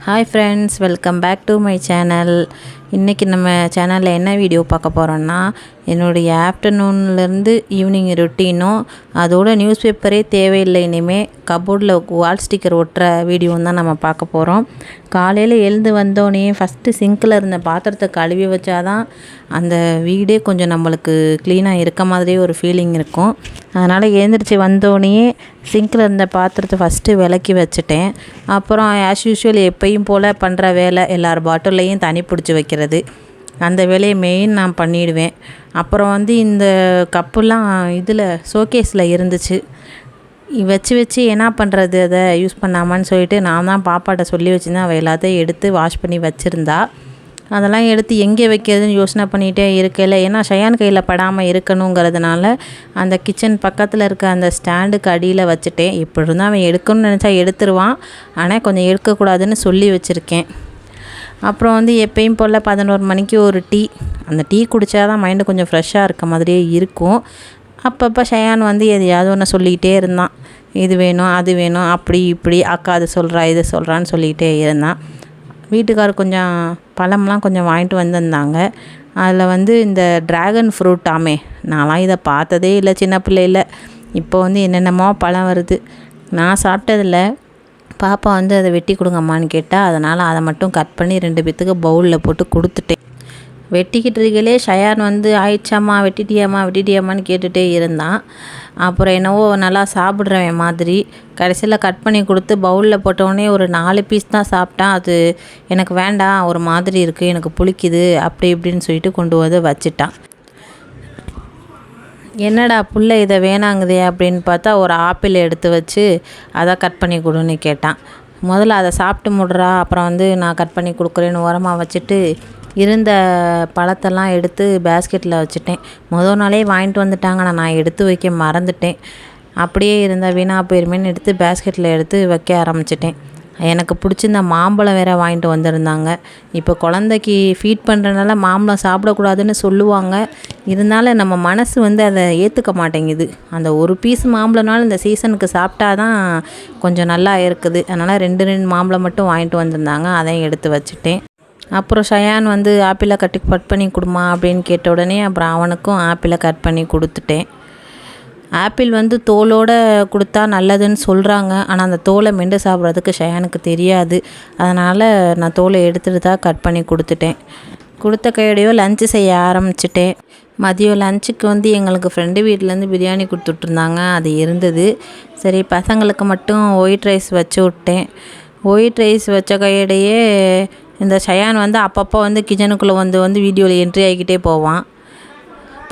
Hi friends welcome back to my channel இன்றைக்கி நம்ம சேனலில் என்ன வீடியோ பார்க்க போகிறோன்னா என்னுடைய ஆஃப்டர்நூன்லேருந்து ஈவினிங் ரொட்டீனும் அதோட நியூஸ் பேப்பரே தேவையில்லை இனிமேல் கபோர்டில் வால் ஸ்டிக்கர் ஒட்டுற வீடியோவும் தான் நம்ம பார்க்க போகிறோம் காலையில் எழுந்து வந்தோடனே ஃபஸ்ட்டு சிங்கில் இருந்த பாத்திரத்தை கழுவி வச்சாதான் அந்த வீடே கொஞ்சம் நம்மளுக்கு க்ளீனாக இருக்க மாதிரியே ஒரு ஃபீலிங் இருக்கும். அதனால் எழுந்திரிச்சு வந்தோடனே சிங்கில் இருந்த பாத்திரத்தை ஃபஸ்ட்டு விளக்கி வச்சுட்டேன். அப்புறம் ஆஸ் யூஷுவல் எப்பயும் போல் பண்ணுற வேலை எல்லார் பாட்டிலையும் தண்ணி பிடிச்சி வைக்கிறது. அந்த வேலையை மெயின் நான் பண்ணிடுவேன். அப்புறம் வந்து இந்த கப்புலாம் இதில் ஷோகேஸில் இருந்துச்சு. வச்சு வச்சு என்ன பண்ணுறது அதை யூஸ் பண்ணாமான்னு சொல்லிட்டு நான் தான் பாப்பாட்ட சொல்லி வச்சுருந்தேன். அவள் எல்லாத்தையும் எடுத்து வாஷ் பண்ணி வச்சுருந்தா. அதெல்லாம் எடுத்து எங்கே வைக்கிறதுன்னு யோசனை பண்ணிகிட்டே இருக்கல. ஏன்னா ஷயான் கையில் படாமல் இருக்கணுங்கிறதுனால அந்த கிச்சன் பக்கத்தில் இருக்க அந்த ஸ்டாண்டுக்கு அடியில் வச்சுட்டேன். இப்படி இருந்தால் அவன் எடுக்கணும்னு நினச்சா எடுத்துருவான். ஆனால் கொஞ்சம் எடுக்கக்கூடாதுன்னு சொல்லி வச்சுருக்கேன். அப்புறம் வந்து எப்பயும் போல் பதினோரு மணிக்கு ஒரு டீ. அந்த டீ குடித்தா தான் மைண்டு கொஞ்சம் ஃப்ரெஷ்ஷாக இருக்க மாதிரியே இருக்கும். அப்பப்போ ஷயான் வந்து எதையாவது ஒன்று சொல்லிக்கிட்டே இருந்தான். இது வேணும் அது வேணும் அப்படி இப்படி அக்கா அது சொல்கிறா இது சொல்கிறான்னு சொல்லிக்கிட்டே இருந்தான். வீட்டுக்காரர் கொஞ்சம் பழம்லாம் கொஞ்சம் வாங்கிட்டு வந்திருந்தாங்க. அதில் வந்து இந்த ட்ராகன் ஃப்ரூட் ஆமே நான்லாம் இதை பார்த்ததே இல்லை சின்ன பிள்ளையில். இப்போ வந்து என்னென்னமோ பழம் வருது. நான் சாப்பிட்டதில்ல. பாப்பா வந்து அதை வெட்டி கொடுங்கம்மான்னு கேட்டால் அதனால் அதை மட்டும் கட் பண்ணி ரெண்டு பேத்துக்கு பவுலில் போட்டு கொடுத்துட்டேன். வெட்டிக்கிட்டு இருக்கலே ஷயான் வந்து ஆயிடுச்சாம்மா வெட்டிட்டியாம்மா வெட்டிட்டியாம்மான்னு கேட்டுகிட்டே இருந்தான். அப்புறம் என்னவோ நல்லா சாப்பிட்றவன் மாதிரி கடைசியில் கட் பண்ணி கொடுத்து பவுலில் போட்டோடனே ஒரு நாலு பீஸ் தான் சாப்பிட்டான். அது எனக்கு வேண்டாம் ஒரு மாதிரி இருக்குது எனக்கு புளிக்குது அப்படி இப்படின்னு சொல்லிட்டு கொண்டு வந்து வச்சுட்டான். என்னடா புள்ள இதை வேணாங்குதே அப்படின்னு பார்த்தா ஒரு ஆப்பிள் எடுத்து வச்சு அதை கட் பண்ணி கொடுன்னு கேட்டான். முதல்ல அதை சாப்பிட்டு முடுறா அப்புறம் வந்து நான் கட் பண்ணி கொடுக்குறேன்னு உரமாக வச்சுட்டு இருந்த பழத்தெல்லாம் எடுத்து பேஸ்கெட்டில் வச்சுட்டேன். முதல் நாளே வாங்கிட்டு வந்துட்டாங்க நான் எடுத்து வைக்க மறந்துட்டேன். அப்படியே இருந்தால் வீணாக போயிருமேன்னு எடுத்து பேஸ்கெட்டில் எடுத்து வைக்க ஆரம்பிச்சிட்டேன். எனக்கு பிடிச்சிருந்த மாம்பழம் வேறு வாங்கிட்டு வந்திருந்தாங்க. இப்போ குழந்தைக்கு ஃபீட் பண்ணுறதுனால மாம்பழம் சாப்பிடக்கூடாதுன்னு சொல்லுவாங்க. இருந்தாலும் நம்ம மனசு வந்து அதை ஏற்றுக்க மாட்டேங்குது. அந்த ஒரு பீஸ் மாம்பழம்னாலும் இந்த சீசனுக்கு சாப்பிட்டா தான் கொஞ்சம் நல்லா இருக்குது. அதனால் ரெண்டு ரெண்டு மாம்பழம் மட்டும் வாங்கிட்டு வந்திருந்தாங்க. அதையும் எடுத்து வச்சுட்டேன். அப்புறம் ஷயான் வந்து ஆப்பிளை கட்டி கட் பண்ணி கொடுமா அப்படின்னு கேட்ட உடனே அப்புறம் அவனுக்கும் ஆப்பிளை கட் பண்ணி கொடுத்துட்டேன். ஆப்பிள் வந்து தோலோடு கொடுத்தா நல்லதுன்னு சொல்கிறாங்க ஆனால் அந்த தோலை மெண்டு சாப்பிட்றதுக்கு ஷயானுக்கு தெரியாது. அதனால் நான் தோலை எடுத்துகிட்டு தான் கட் பண்ணி கொடுத்துட்டேன். கொடுத்த கையோடையோ லஞ்சு செய்ய ஆரம்பிச்சிட்டேன். மதியம் லஞ்சுக்கு வந்து எங்களுக்கு ஃப்ரெண்டு வீட்டிலேருந்து பிரியாணி கொடுத்துட்ருந்தாங்க. அது இருந்தது. சரி பசங்களுக்கு மட்டும் ஒயிட் ரைஸ் வச்சு விட்டேன். ஒயிட் ரைஸ் வச்ச கையிடையே இந்த ஷயான் வந்து அப்பப்போ வந்து கிச்சனுக்குள்ளே வந்து வந்து வீடியோவில் என்ட்ரி ஆகிக்கிட்டே போவான்.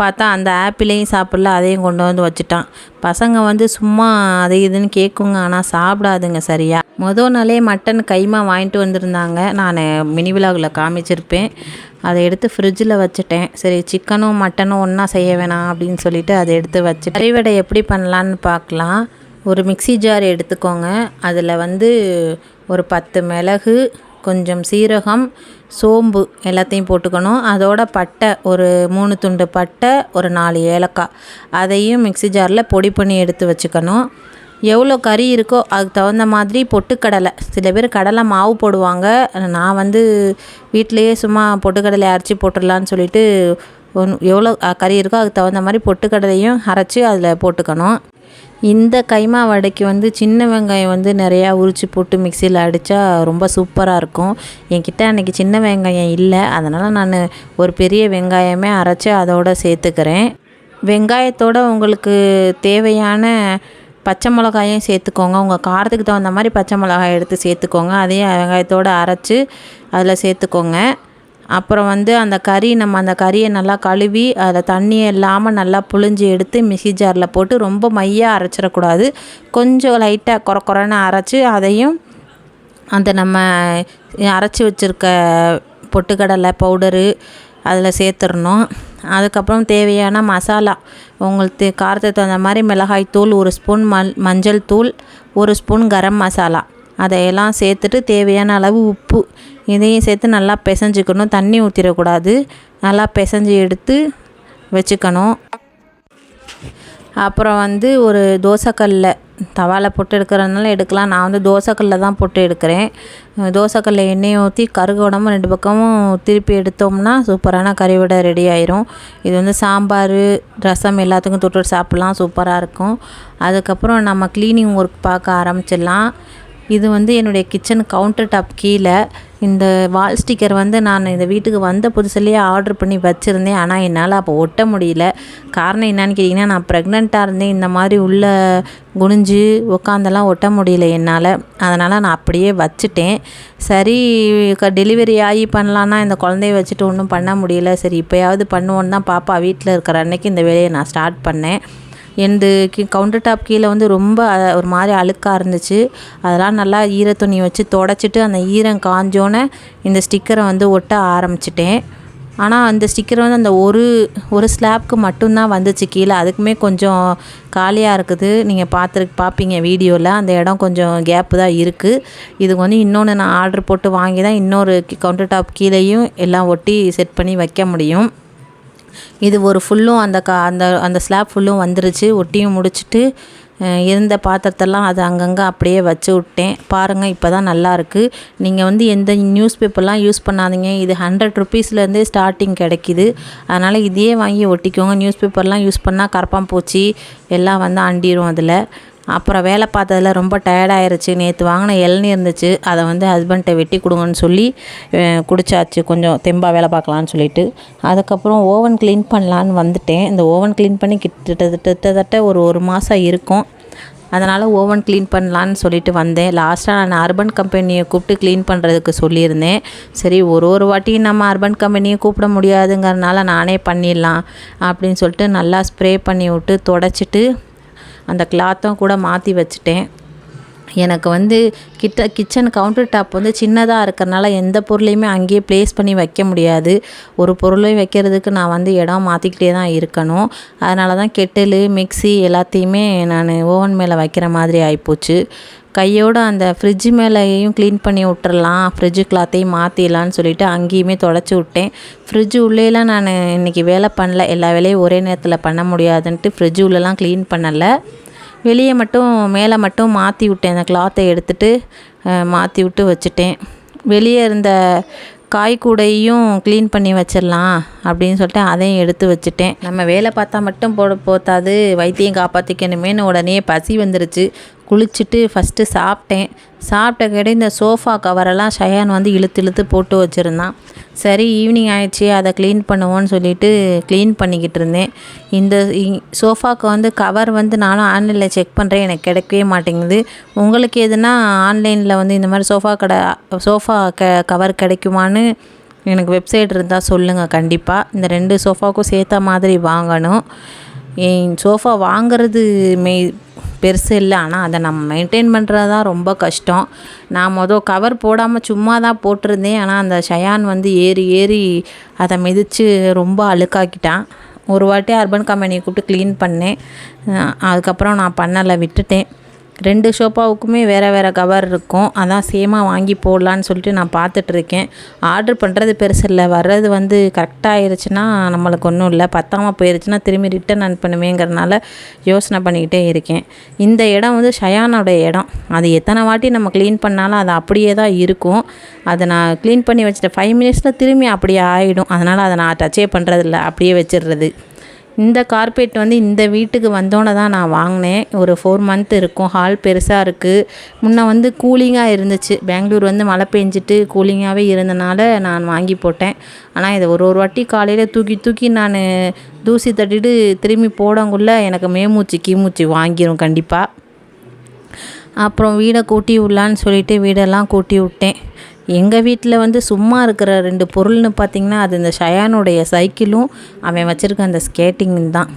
பார்த்தா அந்த ஆப்பிளையும் சாப்பிடல அதையும் கொண்டு வந்து வச்சுட்டான். பசங்க வந்து சும்மா அது இதுன்னு கேட்குங்க ஆனால் சாப்பிடாதுங்க சரியா. மொதல் நாளே மட்டன் கைமா வாங்கிட்டு வந்திருந்தாங்க. நான் மினி விலாகில் காமிச்சிருப்பேன். அதை எடுத்து ஃப்ரிட்ஜில் வச்சுட்டேன். சரி சிக்கனும் மட்டனும் ஒன்றா செய்ய வேணாம் அப்படின்னு சொல்லிட்டு அதை எடுத்து வச்சு கறிவடை எப்படி பண்ணலான்னு பார்க்கலாம். ஒரு மிக்சி ஜார் எடுத்துக்கோங்க. அதில் வந்து ஒரு பத்து மிளகு கொஞ்சம் சீரகம் சோம்பு எல்லாத்தையும் போட்டுக்கணும். அதோட பட்டை ஒரு மூணு துண்டு பட்டை ஒரு நாலு ஏலக்காய். அதையும் மிக்சி ஜாரில் பொடி பண்ணி எடுத்து வச்சுக்கணும். எவ்வளோ கறி இருக்கோ அதுக்கு தகுந்த மாதிரி பொட்டுக்கடலை. சில பேர் கடலை மாவு போடுவாங்க. நான் வந்து வீட்டிலையே சும்மா பொட்டுக்கடலை அரைச்சி போட்டுடலான்னு சொல்லிட்டு ஒன் எவ்வளோ கறி இருக்கோ அதுக்கு தகுந்த மாதிரி பொட்டுக்கடலையும் அரைச்சி அதில் போட்டுக்கணும். இந்த கைமா வடைக்கு வந்து சின்ன வெங்காயம் வந்து நிறையா உரித்து போட்டு மிக்சியில் அடித்தா ரொம்ப சூப்பராக இருக்கும். என்கிட்ட அன்றைக்கி சின்ன வெங்காயம் இல்லை. அதனால் நான் ஒரு பெரிய வெங்காயமே அரைச்சி அதோடு சேர்த்துக்கிறேன். வெங்காயத்தோடு உங்களுக்கு தேவையான பச்சை மிளகாயும் சேர்த்துக்கோங்க. உங்கள் காரத்துக்கு தகுந்த மாதிரி பச்சை மிளகாய் எடுத்து சேர்த்துக்கோங்க. அதையும் வெங்காயத்தோடு அரைச்சி அதில் சேர்த்துக்கோங்க. அப்புறம் வந்து அந்த கறி நம்ம அந்த கறியை நல்லா கழுவி அதை தண்ணி இல்லாமல் நல்லா புழிஞ்சு எடுத்து மிக்சி ஜாரில் போட்டு ரொம்ப மையாக அரைச்சிடக்கூடாது. கொஞ்சம் லைட்டாக குறை குறைன்னு அரைச்சி அதையும் அந்த நம்ம அரைச்சி வச்சுருக்க பொட்டுக்கடலை பவுடரு அதில் சேர்த்துடணும். அதுக்கப்புறம் தேவையான மசாலா உங்களுக்கு காரத்துக்கு தகுந்த மாதிரி மிளகாய் தூள் ஒரு ஸ்பூன் மல் மஞ்சள் தூள் ஒரு ஸ்பூன் கரம் மசாலா அதையெல்லாம் சேர்த்துட்டு தேவையான அளவு உப்பு இதையும் சேர்த்து நல்லா பிசைஞ்சிக்கணும். தண்ணி ஊற்றிடக்கூடாது நல்லா பிசைஞ்சி எடுத்து வச்சுக்கணும். அப்புறம் வந்து ஒரு தோசைக்கல்ல தவாவில் போட்டு எடுக்கிறதுனால எடுக்கலாம். நான் வந்து தோசைக்கல்ல தான் போட்டு எடுக்கிறேன். தோசைக்கல்ல எண்ணெயை ஊற்றி கருகு உடம்பு ரெண்டு பக்கமும் திருப்பி எடுத்தோம்னா சூப்பரான கறிவிடை ரெடி ஆயிரும். இது வந்து சாம்பார் ரசம் எல்லாத்துக்கும் தொட்டு சாப்பிட்லாம். சூப்பராக இருக்கும். அதுக்கப்புறம் நம்ம க்ளீனிங் ஒர்க் பார்க்க ஆரம்பிச்சிடலாம். இது வந்து என்னுடைய கிச்சன் கவுண்டர் டாப் கீழே. இந்த வால் ஸ்டிக்கர் வந்து நான் இந்த வீட்டுக்கு வந்த புதுசுலேயே ஆர்டர் பண்ணி வச்சுருந்தேன். ஆனால் என்னால் அப்போ ஒட்ட முடியல. காரணம் என்னன்னு கேட்டிங்கன்னா நான் ப்ரெக்னெண்ட்டாக இருந்தேன். இந்த மாதிரி உள்ள குனிஞ்சு உட்காந்தெல்லாம் ஒட்ட முடியல என்னால். அதனால் நான் அப்படியே வச்சுட்டேன். சரி க டெலிவரி ஆகி பண்ணலான்னா இந்த குழந்தைய வச்சுட்டு ஒன்றும் பண்ண முடியல. சரி இப்போயாவது பண்ணுவோன்னு தான் பாப்பா வீட்டில் இருக்கிற அன்னைக்கு இந்த வேலையை நான் ஸ்டார்ட் பண்ணேன். எனது கி கவுண்டர் டாப் கீழே வந்து ரொம்ப ஒரு மாதிரி அழுக்காக இருந்துச்சு. அதெல்லாம் நல்லா ஈர துணி வச்சு தொடச்சிட்டு அந்த ஈரம் காஞ்சோன்னே இந்த ஸ்டிக்கரை வந்து ஒட்ட ஆரம்பிச்சிட்டேன். ஆனால் அந்த ஸ்டிக்கர் வந்து அந்த ஒரு ஒரு ஸ்லாப்க்கு மட்டும்தான் வந்துச்சு கீழே. அதுக்குமே கொஞ்சம் காலியாக இருக்குது. நீங்கள் பார்த்துரு பார்ப்பீங்க வீடியோவில் அந்த இடம் கொஞ்சம் கேப்பு தான் இருக்குது இதுக்கு வந்து இன்னொன்று நான் ஆர்டர் போட்டு வாங்கி தான் இன்னொரு கவுண்டர் டாப் கீழேயும் எல்லாம் ஒட்டி செட் பண்ணி வைக்க முடியும். இது ஒரு ஃபுல்லும் அந்த கா அந்த அந்த ஸ்லாப் ஃபுல்லும் வந்துருச்சு. ஒட்டியும் முடிச்சுட்டு இருந்த பாத்திரத்தெல்லாம் அது அங்கங்கே அப்படியே வச்சு விட்டேன். பாருங்கள் இப்போ தான் நல்லாயிருக்கு நீங்கள் வந்து எந்த நியூஸ் பேப்பர்லாம் யூஸ் பண்ணாதீங்க. இது ஹண்ட்ரட் ருபீஸ்லேருந்தே ஸ்டார்டிங் கிடைக்கிது. அதனால் இதையே வாங்கி ஒட்டிக்கோங்க. நியூஸ் பேப்பர்லாம் யூஸ் பண்ணால் கரப்பாம்பூச்சி எல்லாம் வந்து அண்டிரும் அதில். அப்புறம் வேலை பார்த்ததுல ரொம்ப டயர்டாயிருச்சு நேற்று வாங்கின இளநீர் இருந்துச்சு. அதை வந்து ஹஸ்பண்ட்டை வெட்டி கொடுங்கன்னு சொல்லி குடிச்சாச்சு. கொஞ்சம் தெம்பாக வேலை பார்க்கலான்னு சொல்லிட்டு. அதுக்கப்புறம் ஓவன் க்ளீன் பண்ணலான்னு வந்துட்டேன். இந்த ஓவன் க்ளீன் பண்ணி கிட்டத்தட்ட கிட்டத்தட்ட ஒரு ஒரு மாதம் இருக்கும். அதனால் ஓவன் க்ளீன் பண்ணலான்னு சொல்லிட்டு வந்தேன். லாஸ்ட்டாக நான் அர்பன் கம்பெனியை கூப்பிட்டு க்ளீன் பண்ணுறதுக்கு சொல்லியிருந்தேன். சரி ஒரு ஒரு வாட்டியும் நம்ம அர்பன் கம்பெனியை கூப்பிட முடியாதுங்கிறனால நானே பண்ணிடலாம் அப்படின்னு சொல்லிட்டு நல்லா ஸ்ப்ரே பண்ணி விட்டு தொடச்சிட்டு அந்த கிளாத்தும் கூட மாற்றி வச்சுட்டேன். எனக்கு வந்து கிட்ட கிச்சன் கவுண்டர் டாப் வந்து சின்னதாக இருக்கிறனால எந்த பொருளையுமே அங்கேயே ப்ளேஸ் பண்ணி வைக்க முடியாது. ஒரு பொருளையும் வைக்கிறதுக்கு நான் வந்து இடம் மாற்றிக்கிட்டே தான் இருக்கணும். அதனால தான் கெட்டிலு மிக்ஸி எல்லாத்தையுமே நான் ஓவன் மேலே வைக்கிற மாதிரி ஆகிப்போச்சு கையோடு அந்த ஃப்ரிட்ஜு மேலேயும் க்ளீன் பண்ணி விட்டுறலாம். ஃப்ரிட்ஜு கிளாத்தையும் மாற்றிடலான்னு சொல்லிவிட்டு அங்கேயுமே தொலைச்சி விட்டேன். ஃப்ரிட்ஜு உள்ளேலாம் நான் இன்றைக்கி வேலை பண்ணல. எல்லா வேலையும் ஒரே நேரத்தில் பண்ண முடியாதுன்ட்டு ஃப்ரிட்ஜு உள்ளெலாம் க்ளீன் பண்ணலை. வெளியே மட்டும் மேலே மட்டும் மாற்றி விட்டேன். அந்த கிளாத்தை எடுத்துட்டு மாற்றி விட்டு வச்சுட்டேன். வெளியே இருந்த காய் கூடையும் க்ளீன் பண்ணி வச்சிடலாம் அப்படின்னு சொல்லிட்டு அதையும் எடுத்து வச்சுட்டேன். நம்ம வேலை பார்த்தா மட்டும் போட போத்தாது. வைத்தியம் காப்பாற்றிக்கணுமேனு உடனே பசி வந்துருச்சு. குளிச்சுட்டு ஃபஸ்ட்டு சாப்பிட்டேன். சாப்பிட்ட கேட்டு இந்த சோஃபா கவரெல்லாம் ஷயான் வந்து இழுத்து இழுத்து போட்டு வச்சுருந்தான். சரி ஈவினிங் ஆயிடுச்சு அதை க்ளீன் பண்ணுவோன்னு சொல்லிட்டு க்ளீன் பண்ணிக்கிட்டு இருந்தேன். இந்த சோஃபாவுக்கு சோஃபாக்கு வந்து கவர் வந்து நானும் ஆன்லைனில் செக் பண்ணுறேன் எனக்கு கிடைக்கவே மாட்டேங்குது. உங்களுக்கு எதுனா ஆன்லைனில் வந்து இந்த மாதிரி சோஃபா கடை சோஃபா க கவர் கிடைக்குமான்னு எனக்கு வெப்சைட் இருந்தால் சொல்லுங்கள் கண்டிப்பாக இந்த ரெண்டு சோஃபாவுக்கும் சேர்த்த மாதிரி வாங்கணும். என் சோஃபா வாங்குறது மெய் பெருசு இல்லை ஆனால் அதை நம்ம மெயின்டைன் பண்ணுறது தான் ரொம்ப கஷ்டம். நான் மொதல் கவர் போடாமல் சும்மா தான் போட்டிருந்தேன். ஆனால் அந்த ஷயான் வந்து ஏறி ஏறி அதை மிதித்து ரொம்ப அழுக்காக்கிட்டான். ஒரு வாட்டி அர்பன் கம்பெனியை கூப்பிட்டு க்ளீன் பண்ணேன். அதுக்கப்புறம் நான் பண்ணலை விட்டுட்டேன். ரெண்டு ஷோப்பாவுக்குமே வேறு வேறு கவர் இருக்கும். அதான் சேமாக வாங்கி போடலான்னு சொல்லிட்டு நான் பார்த்துட்ருக்கேன். ஆர்டர் பண்ணுறது பெருசு இல்லை. வர்றது வந்து கரெக்டாக ஆயிருச்சுன்னா நம்மளுக்கு ஒன்றும் இல்லை. பத்தாமல் போயிருச்சுன்னா திரும்பி ரிட்டன் அனுப்பணுமேங்கிறனால யோசனை பண்ணிக்கிட்டே இருக்கேன். இந்த இடம் வந்து ஷயானோட இடம். அது எத்தனை வாட்டி நம்ம க்ளீன் பண்ணாலும் அது அப்படியே தான் இருக்கும். அதை நான் க்ளீன் பண்ணி வச்சுட்டு ஃபைவ் மினிட்ஸில் திரும்பி அப்படியே ஆகிடும் அதனால் அதை நான் டச்சே பண்ணுறதில்ல அப்படியே வச்சிடுறது. இந்த கார்பெட் வந்து இந்த வீட்டுக்கு வந்தோன்னே தான் நான் வாங்கினேன். ஒரு ஃபோர் மந்த் இருக்கும். ஹால் பெருசாக இருக்குது முன்ன வந்து கூலிங்காக இருந்துச்சு. பெங்களூர் வந்து மழை பெஞ்சிட்டு கூலிங்காகவே இருந்தனால நான் வாங்கி போட்டேன். ஆனால் இதை ஒரு ஒரு வாட்டி காலையில் தூக்கி தூக்கி நான் தூசி தட்டிட்டு திரும்பி போடங்குள்ள எனக்கு மேமூச்சி கீமூச்சி வாங்கிடும் கண்டிப்பாக அப்புறம் வீடை கூட்டி விடலான்னு சொல்லிட்டு வீடெல்லாம் கூட்டி விட்டேன். எங்கள் வீட்டில் வந்து சும்மா இருக்கிற ரெண்டு பொருள்னு பார்த்திங்கன்னா அது இந்த ஷயானுடைய சைக்கிளும் அவன் வச்சுருக்க அந்த ஸ்கேட்டிங் தான்.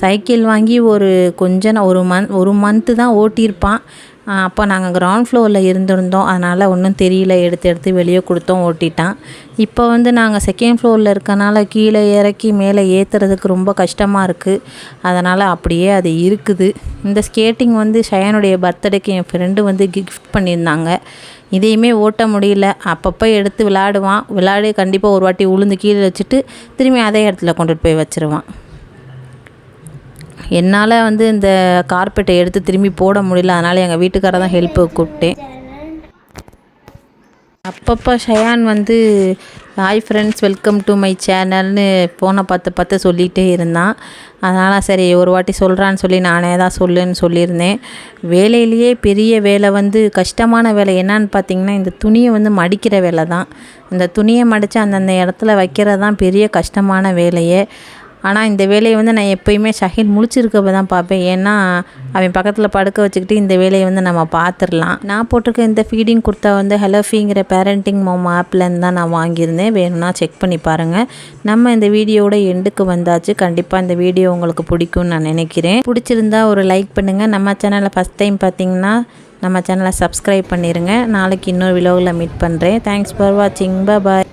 சைக்கிள் வாங்கி ஒரு கொஞ்ச ஒரு மந்த் ஒரு மந்த்து தான் ஓட்டியிருப்பான். அப்போ நாங்கள் கிரவுண்ட் ஃப்ளோரில் இருந்திருந்தோம். அதனால் ஒன்றும் தெரியல. எடுத்து எடுத்து வெளியே கொடுத்தோம் ஓட்டிட்டான். இப்போ வந்து நாங்கள் செகண்ட் ஃப்ளோரில் இருக்கனால கீழே இறக்கி மேலே ஏற்றுறதுக்கு ரொம்ப கஷ்டமாக இருக்குது அதனால் அப்படியே அது இருக்குது. இந்த ஸ்கேட்டிங் வந்து ஷயானுடைய பர்த்டேக்கு என் ஃப்ரெண்டு வந்து கிஃப்ட் பண்ணியிருந்தாங்க. இதையுமே ஓட்ட முடியல. அப்பப்போ எடுத்து விளாடுவான். விளாடி கண்டிப்பாக ஒரு வாட்டி உளுந்து கீழே வச்சுட்டு திரும்பி அதே இடத்துல கொண்டுட்டு போய் வச்சிருவான். என்னால் வந்து இந்த கார்பெட்டை எடுத்து திரும்பி போட முடியல. அதனால் எங்கள் வீட்டுக்காரர் தான் ஹெல்ப்பு கூப்பிட்டேன். அப்பப்போ ஷயான் வந்து hi friends welcome to my சேனல்னு ஃபோனை பார்த்து பார்த்து சொல்லிகிட்டே இருந்தான். அதனால் சரி ஒரு வாட்டி சொல்கிறான்னு சொல்லி நானே தான் சொல்லுன்னு சொல்லியிருந்தேன். வேலையிலேயே பெரிய வேலை வந்து கஷ்டமான வேலை என்னன்னு பார்த்தீங்கன்னா இந்த துணியை வந்து மடிக்கிற வேலை தான். இந்த துணியை மடித்து அந்தந்த இடத்துல வைக்கிறது தான் பெரிய கஷ்டமான வேலையே. ஆனால் இந்த வேலையை வந்து நான் எப்போயுமே ஷஹீல் முழிச்சிருக்கப்ப தான் பார்ப்பேன். ஏன்னா அவன் பக்கத்தில் படுக்க வச்சுக்கிட்டு இந்த வேலையை வந்து நம்ம பார்த்துடலாம். நான் போட்டிருக்க இந்த ஃபீடிங் கொடுத்தா வந்து ஹெலோஃபிங்கிற பேரண்டிங் மோம் ஆப்லேருந்து தான் நான் வாங்கியிருந்தேன். வேணும்னா செக் பண்ணி பாருங்கள் நம்ம இந்த வீடியோட எண்டுக்கு வந்தாச்சு. கண்டிப்பாக இந்த வீடியோ உங்களுக்கு பிடிக்கும்னு நான் நினைக்கிறேன். பிடிச்சிருந்தா ஒரு லைக் பண்ணுங்கள் நம்ம சேனலை ஃபஸ்ட் டைம் பார்த்தீங்கன்னா நம்ம சேனலை சப்ஸ்கிரைப் பண்ணிடுங்க நாளைக்கு இன்னொரு விலோவில் மீட் பண்ணுறேன் தேங்க்ஸ் ஃபார் வாட்சிங் பாய்